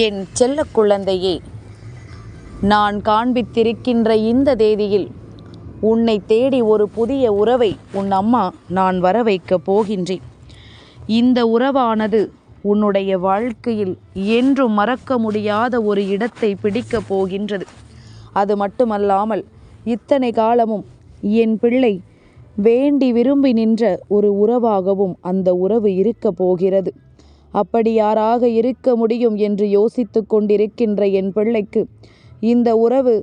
என் செல்ல குழந்தையே நான் காண்பித்திருக்கின்ற இந்த தேதியில் உன்னை தேடி ஒரு புதிய உறவை உன் அம்மா நான் வர வைக்கப் போகின்றேன். இந்த உறவானது உன்னுடைய வாழ்க்கையில் என்றும் மறக்க முடியாத ஒரு இடத்தை பிடிக்கப் போகின்றது. அது மட்டுமல்லாமல் இத்தனை காலமும் என் பிள்ளை வேண்டி விரும்பி நின்ற ஒரு உறவாகவும் அந்த உறவு இருக்கப் போகிறது. அப்படி யாராக இருக்க முடியும் என்று யோசித்து கொண்டிருக்கின்ற என் பிள்ளைக்கு இந்த உறவு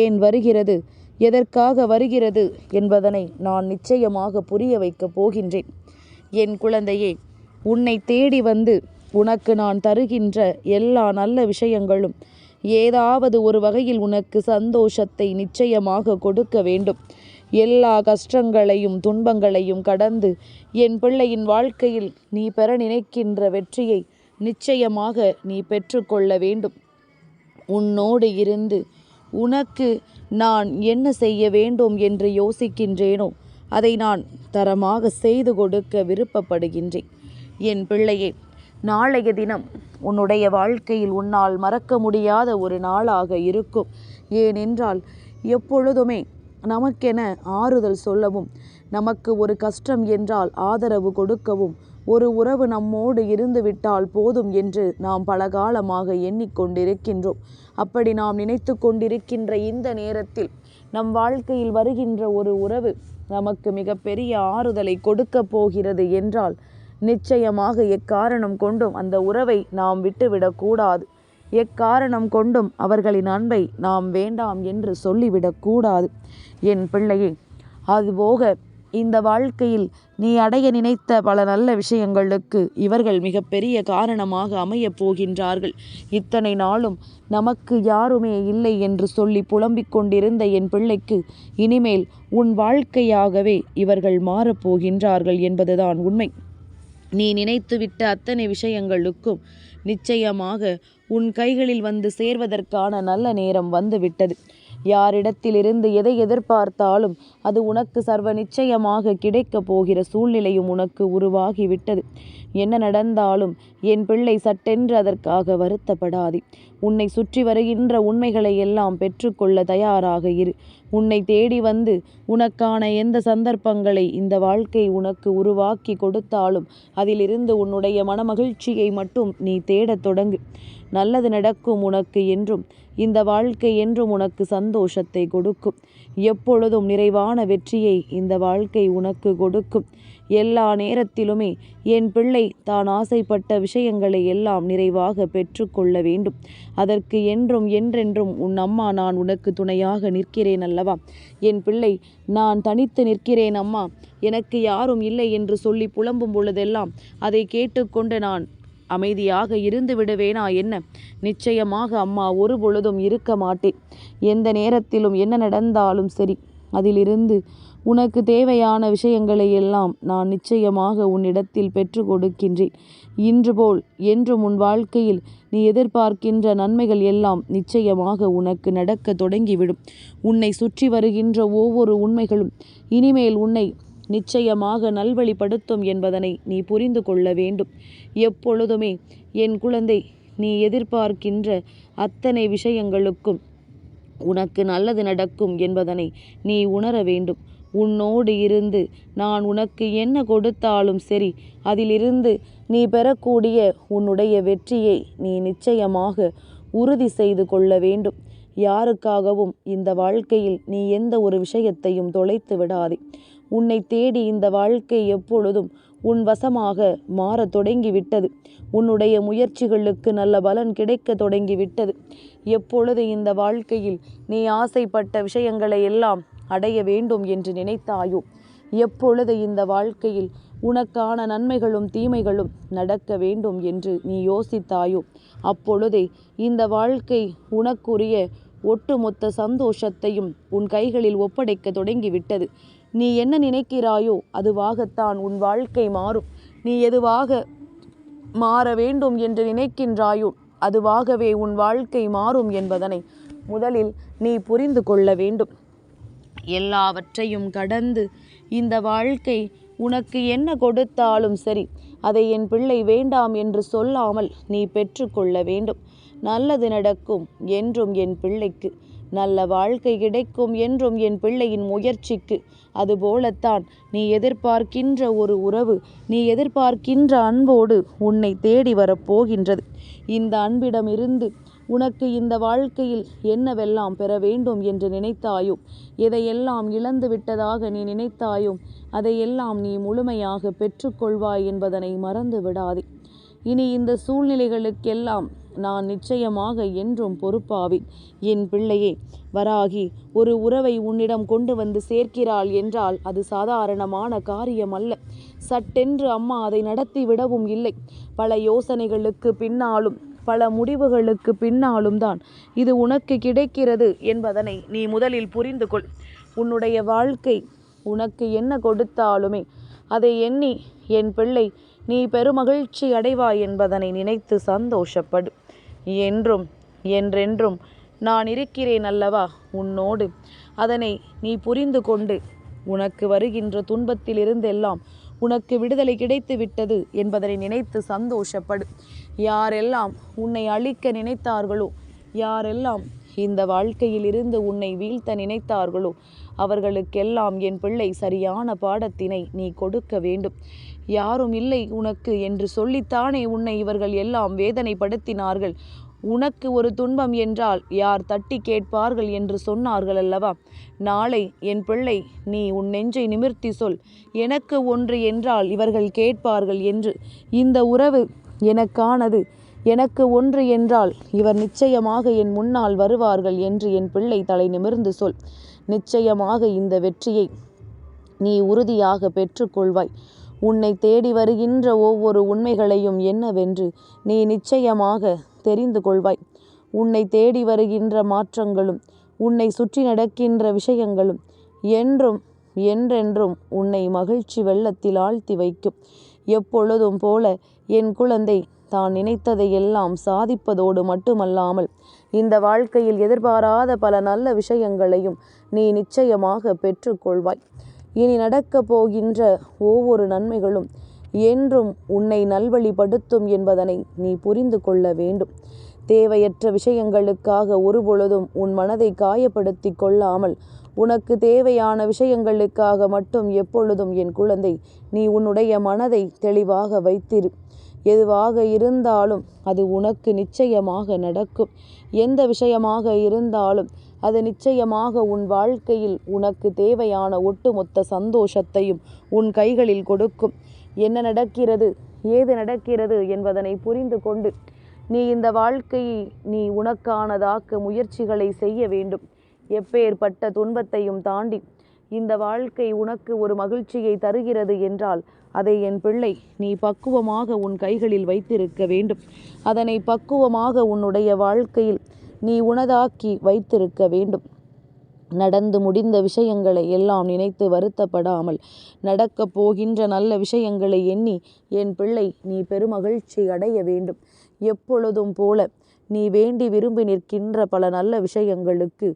ஏன் வருகிறது? எதற்காக வருகிறது என்பதனை நான் நிச்சயமாக புரிய வைக்கப் போகின்றேன். என் குழந்தையே உன்னை தேடி வந்து உனக்கு நான் தருகின்ற எல்லா நல்ல விஷயங்களும் ஏதாவது ஒரு வகையில் உனக்கு சந்தோஷத்தை நிச்சயமாக கொடுக்க வேண்டும். எல்லா கஷ்டங்களையும் துன்பங்களையும் கடந்து என் பிள்ளையின் வாழ்க்கையில் நீ பெற நினைக்கின்ற வெற்றியை நிச்சயமாக நீ பெற்றுக்கொள்ள வேண்டும். உன்னோடு இருந்து உனக்கு நான் என்ன செய்ய வேண்டும் என்று யோசிக்கின்றேனோ அதை நான் தரமாக செய்து கொடுக்க விருப்பப்படுகின்றேன். என் பிள்ளையே நாளைய தினம் உன்னுடைய வாழ்க்கையில் உன்னால் மறக்க முடியாத ஒரு நாளாக இருக்கும். ஏனென்றால் எப்பொழுதுமே நமக்கென ஆறுதல் சொல்லவும் நமக்கு ஒரு கஷ்டம் என்றால் ஆதரவு கொடுக்கவும் ஒரு உறவு நம்மோடு இருந்துவிட்டால் போதும் என்று நாம் பல காலமாக எண்ணிக்கொண்டிருக்கின்றோம். அப்படி நாம் நினைத்து கொண்டிருக்கின்ற இந்த நேரத்தில் நம் வாழ்க்கையில் வருகின்ற ஒரு உறவு நமக்கு மிகப்பெரிய ஆறுதலை கொடுக்கப் போகிறது என்றால் நிச்சயமாக எக்காரணம் கொண்டும் அந்த உறவை நாம் விட்டுவிடக்கூடாது எக்காரணம் கொண்டும் அவர்களின் அன்பை நாம் வேண்டாம் என்று சொல்லிவிடக்கூடாது. என் பிள்ளையே அதுபோக இந்த வாழ்க்கையில் நீ அடைய நினைத்த பல நல்ல விஷயங்களுக்கு இவர்கள் மிகப்பெரிய காரணமாக அமையப் போகின்றார்கள். இத்தனை நாளும் நமக்கு யாருமே இல்லை என்று சொல்லி புலம்பிக் கொண்டிருந்த என் பிள்ளைக்கு இனிமேல் உன் வாழ்க்கையாகவே இவர்கள் மாறப்போகின்றார்கள் என்பதுதான் உண்மை. நீ நினைத்துவிட்ட அத்தனை விஷயங்களுக்கும் நிச்சயமாக உன் கைகளில் வந்து சேர்வதற்கான நல்ல நேரம் வந்துவிட்டது. யாரிடத்திலிருந்து எதை எதிர்பார்த்தாலும் அது உனக்கு சர்வ நிச்சயமாக கிடைக்கப் போகிற சூழ்நிலையும் உனக்கு உருவாகிவிட்டது. என்ன நடந்தாலும் என் பிள்ளை சட்டென்று அதற்காக வருத்தப்படாதே. உன்னை சுற்றி வருகின்ற உண்மைகளை எல்லாம் பெற்றுக்கொள்ள தயாராக இரு. உன்னை தேடி வந்து உனக்கான எந்த சந்தர்ப்பங்களை இந்த வாழ்க்கை உனக்கு உருவாக்கி கொடுத்தாலும் அதிலிருந்து உன்னுடைய மனமகிழ்ச்சியை மட்டும் நீ தேடத் தொடங்கு. நல்லது நடக்கும் உனக்கு என்றும் இந்த வாழ்க்கை என்றும் உனக்கு சந்தோஷத்தை கொடுக்கும். எப்பொழுதும் நிறைவான வெற்றியை இந்த வாழ்க்கை உனக்கு கொடுக்கும். எல்லா நேரத்திலுமே என் பிள்ளை தான் ஆசைப்பட்ட விஷயங்களை எல்லாம் நிறைவாக பெற்றுக்கொள்ள வேண்டும். அதற்கு என்றும் என்றென்றும் உன் அம்மா நான் உனக்கு துணையாக நிற்கிறேன் அல்லவா? என் பிள்ளை நான் தனித்து நிற்கிறேன் அம்மா. எனக்கு யாரும் இல்லை என்று சொல்லி புலம்பும் பொழுதெல்லாம் அதை கேட்டுக்கொண்டு நான் அமைதியாக இருந்து விடுவேனா என்ன? நிச்சயமாக அம்மா ஒரு பொழுதும் இருக்க மாட்டேன் எந்த நேரத்திலும் என்ன நடந்தாலும் சரி அதிலிருந்து உனக்கு தேவையான விஷயங்களை எல்லாம் நான் நிச்சயமாக உன்னிடத்தில் பெற்று கொடுக்கின்றேன். இன்று போல் என்றும் உன் வாழ்க்கையில் நீ எதிர்பார்க்கின்ற நன்மைகள் எல்லாம் நிச்சயமாக உனக்கு நடக்க தொடங்கிவிடும். உன்னை சுற்றி வருகின்ற ஒவ்வொரு உண்மைகளும் இனிமேல் உன்னை நிச்சயமாக நல்வழிப்படுத்தும் என்பதனை நீ புரிந்து கொள்ள வேண்டும். எப்பொழுதுமே என் குழந்தை நீ எதிர்பார்க்கின்ற அத்தனை விஷயங்களுக்கும் உனக்கு நல்லது நடக்கும் என்பதனை நீ உணர வேண்டும். உன்னோடு இருந்து நான் உனக்கு என்ன கொடுத்தாலும் சரி அதிலிருந்து நீ பெறக்கூடிய உன்னுடைய வெற்றியை நீ நிச்சயமாக உறுதி செய்து கொள்ள வேண்டும். யாருக்காகவும் இந்த வாழ்க்கையில் நீ எந்த ஒரு விஷயத்தையும் தொலைத்து விடாதே. உன்னை தேடி இந்த வாழ்க்கை எப்பொழுதும் உன் வசமாக மாறத் தொடங்கிவிட்டது. உன்னுடைய முயற்சிகளுக்கு நல்ல பலன் கிடைக்க தொடங்கிவிட்டது. எப்பொழுது இந்த வாழ்க்கையில் நீ ஆசைப்பட்ட விஷயங்களை எல்லாம் அடைய வேண்டும் என்று நினைத்தாயோ? எப்பொழுது இந்த வாழ்க்கையில் உனக்கான நன்மைகளும் தீமைகளும் நடக்க வேண்டும் என்று நீ யோசித்தாயோ? அப்பொழுதே இந்த வாழ்க்கை உனக்குரிய ஒட்டுமொத்த சந்தோஷத்தையும் உன் கைகளில் ஒப்படைக்க தொடங்கிவிட்டது. நீ என்ன நினைக்கிறாயோ அதுவாகத்தான் உன் வாழ்க்கை மாறும். நீ எதுவாக மாற வேண்டும் என்று நினைக்கின்றாயோ அதுவாகவே உன் வாழ்க்கை மாறும் என்பதனை முதலில் நீ புரிந்து கொள்ள வேண்டும். எல்லாவற்றையும் கடந்து இந்த வாழ்க்கை உனக்கு என்ன கொடுத்தாலும் சரி அதை என் பிள்ளை வேண்டாம் என்று சொல்லாமல் நீ பெற்றுக்கொள்ள வேண்டும். நல்லது நடக்கும் என்றும் என் பிள்ளைக்கு. நல்ல வாழ்க்கை கிடைக்கும் என்றும் என் பிள்ளையின் முயற்சிக்கு. அதுபோலத்தான் நீ எதிர்பார்க்கின்ற ஒரு உறவு நீ எதிர்பார்க்கின்ற அன்போடு உன்னை தேடி வரப்போகின்றது இந்த அன்பிடமிருந்து உனக்கு இந்த வாழ்க்கையில் என்னவெல்லாம் பெற வேண்டும் என்று நினைத்தாயோ? எதையெல்லாம் இழந்து விட்டதாக நீ நினைத்தாயோ? அதையெல்லாம் நீ முழுமையாக பெற்றுக்கொள்வாய் என்பதனை மறந்து விடாதே. இனி இந்த சூழ்நிலைகளுக்கெல்லாம் நான் நிச்சயமாக என்றும் பொறுப்பாவேன். என் பிள்ளையே வராகி ஒரு உறவை உன்னிடம் கொண்டு வந்து சேர்க்கிறாள் என்றால் அது சாதாரணமான காரியம் அல்ல சட்டென்று அம்மா அதை நடத்தி விடவும் இல்லை. பல யோசனைகளுக்கு பின்னாலும் பல முடிவுகளுக்கு பின்னாலும் தான் இது உனக்கு கிடைக்கிறது என்பதனை நீ முதலில் புரிந்து கொள். உன்னுடைய வாழ்க்கை உனக்கு என்ன கொடுத்தாலுமே அதை எண்ணி என் பிள்ளை நீ பெருமகிழ்ச்சி அடைவாய் என்பதனை நினைத்து சந்தோஷப்படு. என்றும் என்றென்றும் நான் இருக்கிறேன் அல்லவா உன்னோடு? அதனை நீ புரிந்து கொண்டு உனக்கு வருகின்ற துன்பத்திலிருந்தெல்லாம் உனக்கு விடுதலை கிடைத்து விட்டது என்பதனை நினைத்து சந்தோஷப்படு. யாரெல்லாம் உன்னை அழிக்க நினைத்தார்களோ யாரெல்லாம் இந்த வாழ்க்கையில் இருந்து உன்னை வீழ்த்த நினைத்தார்களோ அவர்களுக்கெல்லாம் என் பிள்ளை சரியான பாடத்தினை நீ கொடுக்க வேண்டும். யாரும் இல்லை உனக்கு என்று சொல்லித்தானே உன்னை இவர்கள் எல்லாம் வேதனைப்படுத்தினார்கள். உனக்கு ஒரு துன்பம் என்றால் யார் தட்டி கேட்பார்கள் என்று சொன்னார்கள் அல்லவா நாளை என் பிள்ளை நீ உன் நெஞ்சை நிமிர்த்தி சொல். எனக்கு ஒன்று என்றால் இவர்கள் கேட்பார்கள் என்று. இந்த உறவு எனக்கானது. எனக்கு ஒன்று என்றால் இவர் நிச்சயமாக என் முன்னால் வருவார்கள் என்று என் பிள்ளை தலை நிமிர்ந்து சொல். நிச்சயமாக இந்த வெற்றியை நீ உறுதியாக பெற்றுக்கொள்வாய். உன்னை தேடி வருகின்ற ஒவ்வொரு உண்மைகளையும் என்னவென்று நீ நிச்சயமாக தெரிந்து கொள்வாய். உன்னை தேடி வருகின்ற மாற்றங்களும் உன்னை சுற்றி நடக்கின்ற விஷயங்களும் என்றும் என்றென்றும் உன்னை மகிழ்ச்சி வெள்ளத்தில் ஆழ்த்தி வைக்கும். எப்பொழுதும் போல என் குழந்தை தான் நினைத்ததையெல்லாம் சாதிப்பதோடு மட்டுமல்லாமல் இந்த வாழ்க்கையில் எதிர்பாராத பல நல்ல விஷயங்களையும் நீ நிச்சயமாக பெற்றுக்கொள்வாய். இனி நடக்கப் போகின்ற ஒவ்வொரு நன்மைகளும் என்றும் உன்னை நல்வழிப்படுத்தும் என்பதனை நீ புரிந்து கொள்ள வேண்டும். தேவையற்ற விஷயங்களுக்காக ஒருபொழுதும் உன் மனதை காயப்படுத்தி கொள்ளாமல் உனக்கு தேவையான விஷயங்களுக்காக மட்டும் எப்பொழுதும் என் குழந்தை நீ உன்னுடைய மனதை தெளிவாக வைத்திரு. எதுவாக இருந்தாலும் அது உனக்கு நிச்சயமாக நடக்கும். எந்த விஷயமாக இருந்தாலும் அது நிச்சயமாக உன் வாழ்க்கையில் உனக்கு தேவையான ஒட்டுமொத்த சந்தோஷத்தையும் உன் கைகளில் கொடுக்கும். என்ன நடக்கிறது ஏது நடக்கிறது என்பதனை புரிந்து கொண்டு நீ இந்த வாழ்க்கையை நீ உனக்கானதாக்க முயற்சிகளை செய்ய வேண்டும். எப்பேற்பட்ட துன்பத்தையும் தாண்டி இந்த வாழ்க்கை உனக்கு ஒரு மகிழ்ச்சியை தருகிறது என்றால் அதை என் பிள்ளை நீ பக்குவமாக உன் கைகளில் வைத்திருக்க வேண்டும். அதனை பக்குவமாக உன்னுடைய வாழ்க்கையில் நீ உனதாக்கி வைத்திருக்க வேண்டும். நடந்து முடிந்த விஷயங்களை எல்லாம் நினைத்து வருத்தப்படாமல் நடக்கப் போகின்ற நல்ல விஷயங்களை எண்ணி என் பிள்ளை நீ பெருமகிழ்ச்சி அடைய வேண்டும். எப்பொழுதும் போல நீ வேண்டி விரும்பி நிற்கின்ற பல நல்ல விஷயங்களுக்கு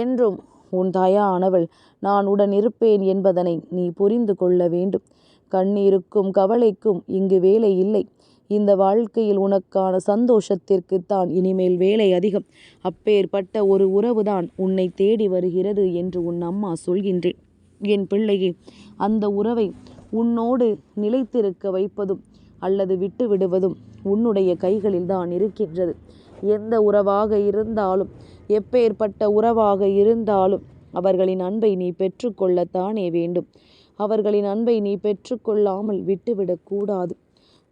என்றும் உன் தாயானவள் நான் உடன் இருப்பேன் என்பதனை நீ புரிந்து கொள்ள வேண்டும். கண்ணீருக்கும் கவலைக்கும் இங்கு வேலை இல்லை. இந்த வாழ்க்கையில் உனக்கான சந்தோஷத்திற்குத்தான் இனிமேல் வேலை அதிகம். அப்பேற்பட்ட ஒரு உறவுதான் உன்னை தேடி வருகிறது என்று உன் அம்மா சொல்கின்றேன் என் பிள்ளையே அந்த உறவை உன்னோடு நிலைத்திருக்க வைப்பதும் அல்லது விட்டு விடுவதும் உன்னுடைய கைகளில் தான் இருக்கின்றது. எந்த உறவாக இருந்தாலும் எப்பேற்பட்ட உறவாக இருந்தாலும் அவர்களின் அன்பை நீ பெற்றுக்கொள்ளத்தானே வேண்டும். அவர்களின் அன்பை நீ பெற்றுக்கொள்ளாமல் விட்டுவிடக்கூடாது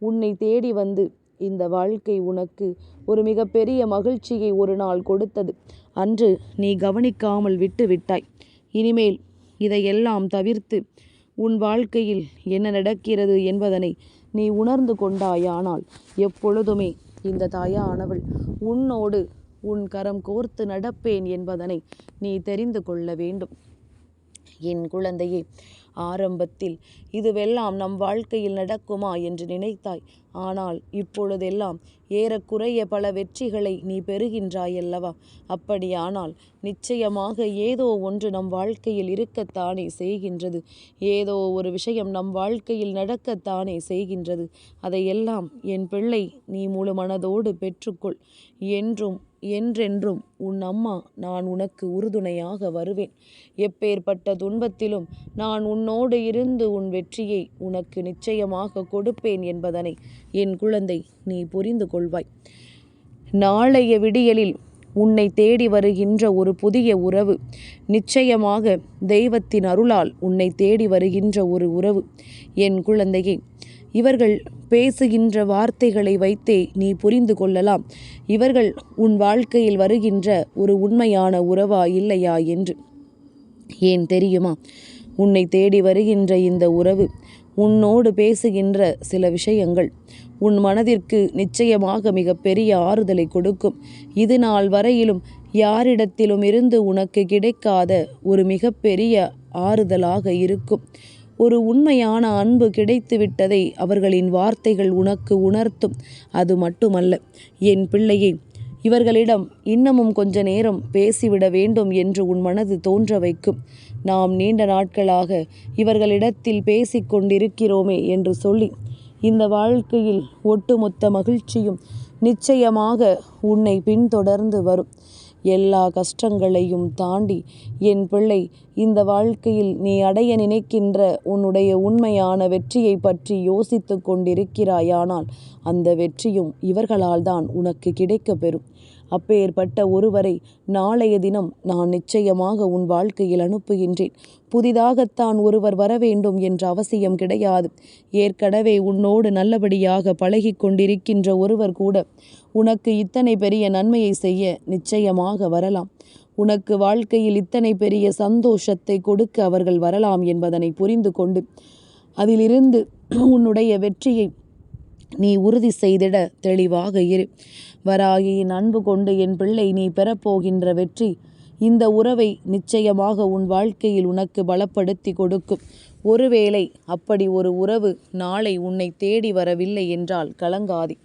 உன்னை தேடி வந்து இந்த வாழ்க்கை உனக்கு ஒரு மிகப்பெரிய மகிழ்ச்சியை ஒரு நாள் கொடுத்தது. அன்று நீ கவனிக்காமல் விட்டுவிட்டாய். இனிமேல் இதையெல்லாம் தவிர்த்து உன் வாழ்க்கையில் என்ன நடக்கிறது என்பதனை நீ உணர்ந்து கொண்டாயானால் எப்பொழுதுமே இந்த தாயானவள் உன்னோடு உன் கரம் கோர்த்து நடப்பேன் என்பதனை நீ தெரிந்து கொள்ள வேண்டும். என் குழந்தையே ஆரம்பத்தில் இதுவெல்லாம் நம் வாழ்க்கையில் நடக்குமா என்று நினைத்தாய். ஆனால் இப்பொழுதெல்லாம் ஏறக்குறைய பல வெற்றிகளை நீ பெறுகின்றாயல்லவா? அப்படியானால் நிச்சயமாக ஏதோ ஒன்று நம் வாழ்க்கையில் இருக்கத்தானே செய்கின்றது. ஏதோ ஒரு விஷயம் நம் வாழ்க்கையில் நடக்கத்தானே செய்கின்றது. அதையெல்லாம் என் பிள்ளை நீ முழு மனதோடு பெற்றுக்கொள். என்றும் என்றென்றும் உன் அம்மா நான் உனக்கு உறுதுணையாக வருவேன். எப்பேற்பட்ட துன்பத்திலும் நான் உன் உன்னோடு இருந்து உன் வெற்றியை உனக்கு நிச்சயமாக கொடுப்பேன் என்பதனை என் குழந்தை நீ புரிந்து கொள்வாய். நாளைய விடியலில் உன்னை தேடி வருகின்ற ஒரு புதிய உறவு நிச்சயமாக தெய்வத்தின் அருளால் உன்னை தேடி வருகின்ற ஒரு உறவு. என் குழந்தையை இவர்கள் பேசுகின்ற வார்த்தைகளை வைத்தே நீ புரிந்து கொள்ளலாம். இவர்கள் உன் வாழ்க்கையில் வருகின்ற ஒரு உண்மையான உறவா இல்லையா என்று. ஏன் தெரியுமா? உன்னை தேடி வருகின்ற இந்த உறவு உன்னோடு பேசுகின்ற சில விஷயங்கள் உன் மனதிற்கு நிச்சயமாக மிகப்பெரிய ஆறுதலை கொடுக்கும். இது நாள் வரையிலும் யாரிடத்திலும் இருந்து உனக்கு கிடைக்காத ஒரு மிகப்பெரிய ஆறுதலாக இருக்கும். ஒரு உண்மையான அன்பு கிடைத்துவிட்டதை அவர்களின் வார்த்தைகள் உனக்கு உணர்த்தும். அது மட்டுமல்ல என் பிள்ளையை இவர்களிடம் இன்னமும் கொஞ்ச நேரம் பேசிவிட வேண்டும் என்று உன் மனது தோன்ற வைக்கும். நாம் நீண்ட நாட்களாக இவர்களிடத்தில் பேசிக்கொண்டிருக்கிறோமே என்று சொல்லி இந்த வாழ்க்கையில் ஒட்டுமொத்த மகிழ்ச்சியும் நிச்சயமாக உன்னை பின்தொடர்ந்து வரும். எல்லா கஷ்டங்களையும் தாண்டி என் பிள்ளை இந்த வாழ்க்கையில் நீ அடைய நினைக்கின்ற உன்னுடைய உண்மையான வெற்றியை பற்றி யோசித்து கொண்டிருக்கிறாயானால் அந்த வெற்றியும் இவர்களால் தான் உனக்கு கிடைக்கப்பெறும். அப்பேற்பட்ட ஒருவரை நாளைய தினம் நான் நிச்சயமாக உன் வாழ்க்கையில் அனுப்புகின்றேன். புதிதாகத்தான் ஒருவர் வர வேண்டும் என்ற அவசியம் கிடையாது. ஏற்கனவே உன்னோடு நல்லபடியாக பழகி கொண்டிருக்கின்ற ஒருவர் கூட உனக்கு இத்தனை பெரிய நன்மையை செய்ய நிச்சயமாக வரலாம். உனக்கு வாழ்க்கையில் இத்தனை பெரிய சந்தோஷத்தை கொடுக்க அவர்கள் வரலாம் என்பதனை புரிந்து கொண்டு அதிலிருந்து உன்னுடைய வெற்றியை நீ உறுதி செய்திட தெளிவாக இரு. வராகியின் அன்பு கொண்டு என் பிள்ளை நீ பெறப்போகின்ற வெற்றி இந்த உறவை நிச்சயமாக உன் வாழ்க்கையில் உனக்கு பலப்படுத்தி கொடுக்கும். ஒருவேளை அப்படி ஒரு உறவு நாளை உன்னை தேடி வரவில்லை என்றால் கலங்காதி.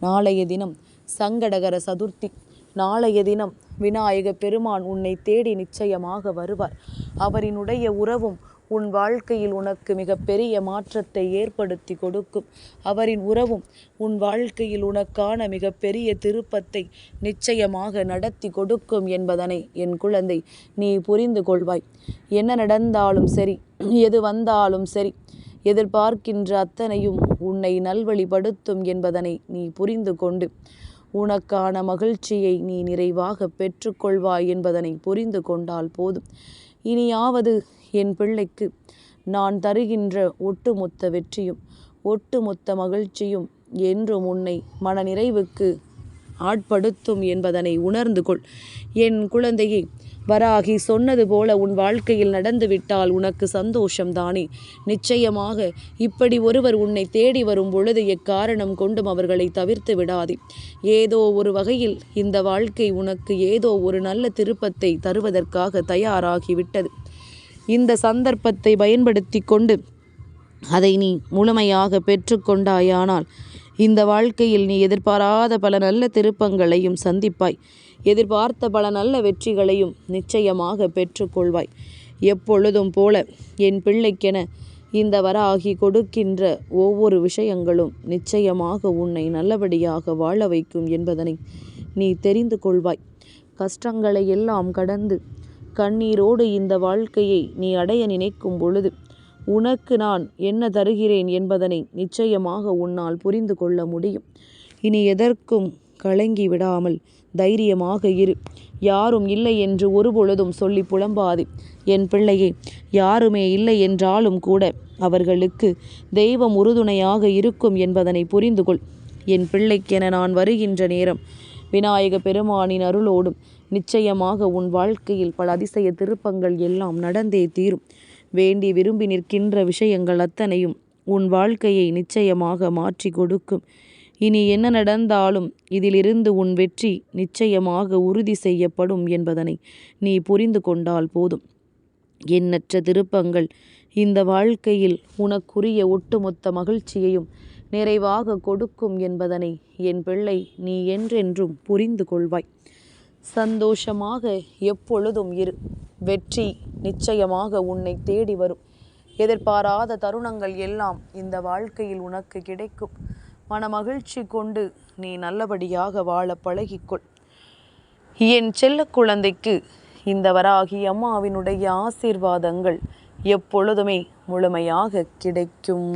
நாளைய தினம் சங்கடகர சதுர்த்தி. நாளைய தினம் விநாயக பெருமான் உன்னை தேடி நிச்சயமாக வருவார். அவரினுடைய உறவும் உன் வாழ்க்கையில் உனக்கு மிகப்பெரிய மாற்றத்தை ஏற்படுத்தி கொடுக்கும். அவரின் உறவும் உன் வாழ்க்கையில் உனக்கான மிகப்பெரிய திருப்பத்தை நிச்சயமாக நடத்தி கொடுக்கும் என்பதனை என் குழந்தை நீ புரிந்து கொள்வாய். என்ன நடந்தாலும் சரி எது வந்தாலும் சரி எதிர்பார்க்கின்ற அத்தனையும் உன்னை நல்வழிப்படுத்தும் என்பதனை நீ புரிந்து கொண்டு உனக்கான மகிழ்ச்சியை நீ நிறைவாக பெற்றுக்கொள்வாய் என்பதனை புரிந்து கொண்டால் போதும். இனியாவது என் பிள்ளைக்கு நான் தருகின்ற ஒட்டுமொத்த வெற்றியும் ஒட்டுமொத்த மகிழ்ச்சியும் என்றும் உன்னை மனநிறைவுக்கு ஆட்படுத்தும் என்பதனை உணர்ந்து கொள். என் குழந்தையை வராகி சொன்னது போல உன் வாழ்க்கையில் நடந்துவிட்டால் உனக்கு சந்தோஷம்தானே நிச்சயமாக இப்படி ஒருவர் உன்னை தேடி வரும் பொழுது எக்காரணம் கொண்டும் அவர்களை தவிர்த்து விடாதே. ஏதோ ஒரு வகையில் இந்த வாழ்க்கை உனக்கு ஏதோ ஒரு நல்ல திருப்பத்தை தருவதற்காக தயாராகிவிட்டது. இந்த சந்தர்ப்பத்தை பயன்படுத்தி கொண்டு அதை நீ முழுமையாக பெற்றுக்கொண்டாயானால் இந்த வாழ்க்கையில் நீ எதிர்பாராத பல நல்ல திருப்பங்களையும் சந்திப்பாய். எதிர்பார்த்த பல நல்ல வெற்றிகளையும் நிச்சயமாக பெற்றுக்கொள்வாய். எப்பொழுதும் போல என் பிள்ளைக்கென இந்த வராகி கொடுக்கின்ற ஒவ்வொரு விஷயங்களும் நிச்சயமாக உன்னை நல்லபடியாக வாழ வைக்கும் என்பதனை நீ தெரிந்து கொள்வாய். கஷ்டங்களை எல்லாம் கடந்து கண்ணீரோடு இந்த வாழ்க்கையை நீ அடைய நினைக்கும் பொழுது உனக்கு நான் என்ன தருகிறேன் என்பதனை நிச்சயமாக உன்னால் புரிந்து கொள்ள முடியும். இனி எதற்கும் கலங்கி விடாமல் தைரியமாக இரு. யாரும் இல்லை என்று ஒருபொழுதும் சொல்லி புலம்பாது. என் பிள்ளையே யாருமே இல்லை என்றாலும் கூட அவர்களுக்கு தெய்வம் உறுதுணையாக இருக்கும் என்பதனை புரிந்து கொள். என் பிள்ளைக்கென நான் வருகின்ற நேரம் விநாயக பெருமானின் அருளோடும் நிச்சயமாக உன் வாழ்க்கையில் பல அதிசய திருப்பங்கள் எல்லாம் நடந்தே தீரும். வேண்டி விரும்பி நிற்கின்ற விஷயங்கள் அத்தனையும் உன் வாழ்க்கையை நிச்சயமாக மாற்றி கொடுக்கும். இனி என்ன நடந்தாலும் இதிலிருந்து உன் வெற்றி நிச்சயமாக உறுதி செய்யப்படும் என்பதனை நீ புரிந்து கொண்டால் போதும். எண்ணற்ற திருப்பங்கள் இந்த வாழ்க்கையில் உனக்குரிய ஒட்டுமொத்த மகிழ்ச்சியையும் நிறைவாக கொடுக்கும் என்பதனை என் பிள்ளை நீ என்றென்றும் புரிந்து கொள்வாய். சந்தோஷமாக எப்பொழுதும் இரு. வெற்றி நிச்சயமாக உன்னை தேடி வரும். எதிர்பாராத தருணங்கள் எல்லாம் இந்த வாழ்க்கையில் உனக்கு கிடைக்கும். மனமகிழ்ச்சி கொண்டு நீ நல்லபடியாக வாழ பழகிக்கொள். என் செல்ல குழந்தைக்கு இந்த வராகி அம்மாவினுடைய ஆசீர்வாதங்கள் எப்பொழுதுமே முழுமையாக கிடைக்கும்.